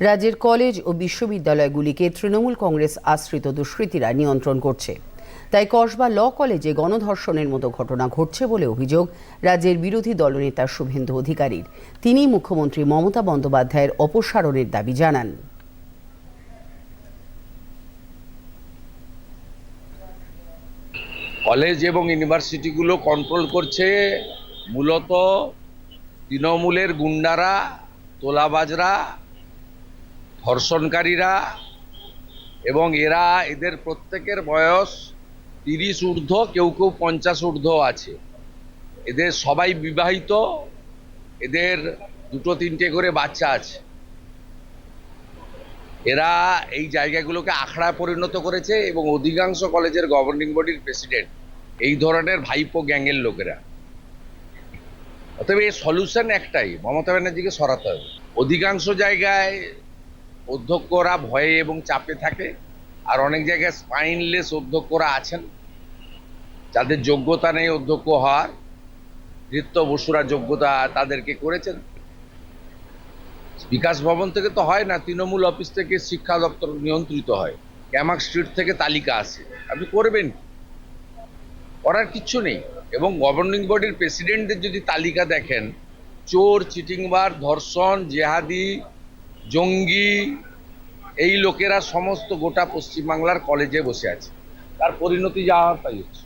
রাজ্যের কলেজ ও বিশ্ববিদ্যালয়গুলিকে তৃণমূল কংগ্রেস আশ্রিত দুষ্কৃতীরা নিয়ন্ত্রণ করছে। তাই কসবা ল কলেজে গণধর্ষণের মতো ঘটনা ঘটছে বলে অভিযোগ রাজ্যের বিরোধী দলনেতা শুভেন্দু অধিকারীর। তিনি মুখ্যমন্ত্রী মমতা বন্দ্যোপাধ্যায়ের অপসারণের দাবি জানান। কলেজ এবং ইউনিভার্সিটিগুলো কন্ট্রোল করছে। মূলত তৃণমূলের গুন্ডারা, তোলাবাজরা ধর্ষণকারীরা এবং এরা এদের প্রত্যেকের বয়স তিরিশ ঊর্ধ্ব, কেউ কেউ পঞ্চাশ ঊর্ধ্ব আছে। এদের সবাই বিবাহিত, এদের দুটো তিনটে করে বাচ্চা আছে। এরা এই জায়গাগুলোকে আখড়ায় পরিণত করেছে এবং অধিকাংশ কলেজের গভর্নিং বডির প্রেসিডেন্ট এই ধরনের ভাইপো গ্যাংয়ের লোকেরা। অতএব এর সলিউশন একটাই, মমতা ব্যানার্জিকে সরাতে হবে। অধিকাংশ জায়গায় অধ্যক্ষরা ভয়ে এবং চাপে থাকে আর অনেক জায়গায় স্পাইনলেস অধ্যক্ষরা আছেন। যাদের যোগ্যতা নেই অধ্যক্ষ হওয়ার নৃত্য বসুরা যোগ্যতা তাদেরকে করেছেন। বিকাশ ভবন থেকে তো হয় না, তৃণমূল অফিস থেকে শিক্ষা দপ্তর নিয়ন্ত্রিত হয়। ক্যামাক স্ট্রিট থেকে তালিকা আসে আপনি করবেন করার কিচ্ছু নেই। এবং গভর্নিং বডির প্রেসিডেন্টদের যদি তালিকা দেখেন, চোর চিটিংবার ধর্ষণ, জেহাদি জঙ্গি, এই লোকেরা সমস্ত গোটা পশ্চিমবাংলার কলেজে বসে আছে। তার পরিণতি যা হওয়ার তাই হচ্ছে।